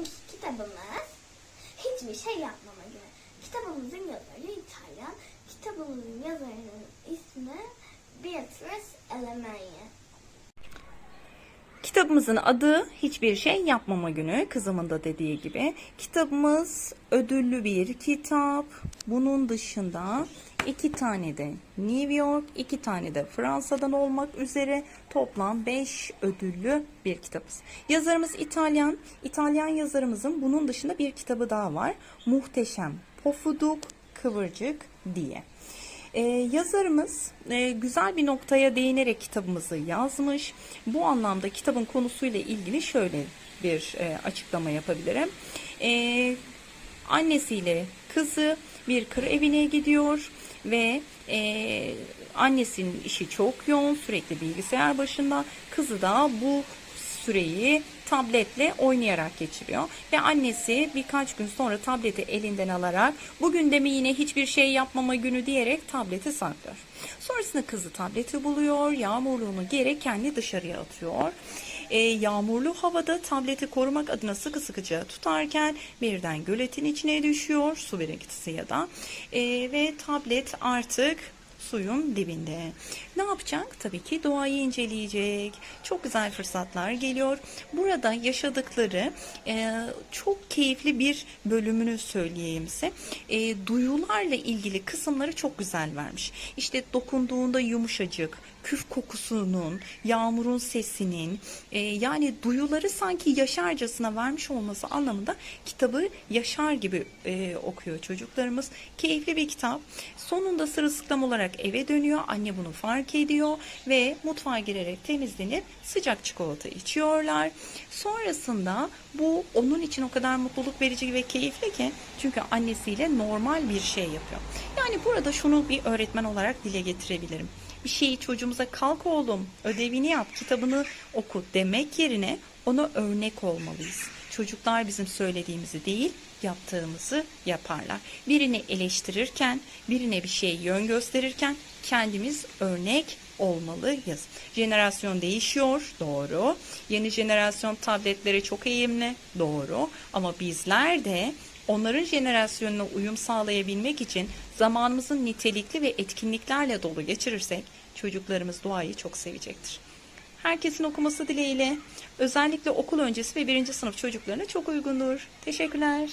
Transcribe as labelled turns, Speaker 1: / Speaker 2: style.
Speaker 1: Bugünkü kitabımız hiçbir şey yapmama günü. Kitabımızın yazarı İtalyan. Kitabımızın yazarının ismi Beatrice Alemanya.
Speaker 2: Kitabımızın adı Hiçbir Şey Yapmama Günü. Kızımın da dediği gibi. Kitabımız ödüllü bir kitap. Bunun dışında iki tane de New York, iki tane de Fransa'dan olmak üzere toplam 5 ödüllü bir kitabız. Yazarımız İtalyan. İtalyan yazarımızın bunun dışında bir kitabı daha var. Muhteşem Pofuduk Kıvırcık diye. Ee, yazarımız e, güzel bir noktaya değinerek kitabımızı yazmış. Bu anlamda kitabın konusuyla ilgili şöyle bir e, açıklama yapabilirim. Ee, annesiyle kızı bir kır evine gidiyor ve e, annesinin işi çok yoğun sürekli bilgisayar başında. Kızı da bu süreyi tabletle oynayarak geçiriyor. Ve annesi birkaç gün sonra tableti elinden alarak bugün de mi yine hiçbir şey yapmama günü diyerek tableti saklıyor. Sonrasında kızı tableti buluyor, yağmurluğunu giyerek kendi dışarıya atıyor. E, yağmurlu havada tableti korumak adına sıkı sıkıca tutarken birden göletin içine düşüyor, su birikintisi ya da E, ve tablet artık suyun dibinde. Ne yapacak? Tabii ki doğayı inceleyecek. Çok güzel fırsatlar geliyor. Burada yaşadıkları e, çok keyifli bir bölümünü söyleyeyim size. E, duyularla ilgili kısımları çok güzel vermiş. İşte dokunduğunda yumuşacık, küf kokusunun, yağmurun sesinin e, yani duyuları sanki yaşarcasına vermiş olması anlamında kitabı yaşar gibi e, okuyor çocuklarımız. Keyifli bir kitap. Sonunda sırılsıklam olarak eve dönüyor. Anne bunu fark ediyor ve mutfağa girerek temizlenip sıcak çikolata içiyorlar. Sonrasında bu onun için o kadar mutluluk verici ve keyifli ki çünkü annesiyle normal bir şey yapıyor. Yani burada şunu bir öğretmen olarak dile getirebilirim bir şeyi çocuğumuza kalk oğlum ödevini yap kitabını oku demek yerine ona örnek olmalıyız. Çocuklar bizim söylediğimizi değil yaptığımızı yaparlar. Birini eleştirirken, birine bir şey yön gösterirken kendimiz örnek olmalıyız. Jenerasyon değişiyor, doğru. Yeni jenerasyon tabletlere çok eğimli, doğru. Ama bizler de onların jenerasyonuna uyum sağlayabilmek için zamanımızın nitelikli ve etkinliklerle dolu geçirirsek çocuklarımız doğayı çok sevecektir. Herkesin okuması dileğiyle özellikle okul öncesi ve birinci sınıf çocuklarına çok uygundur. Teşekkürler.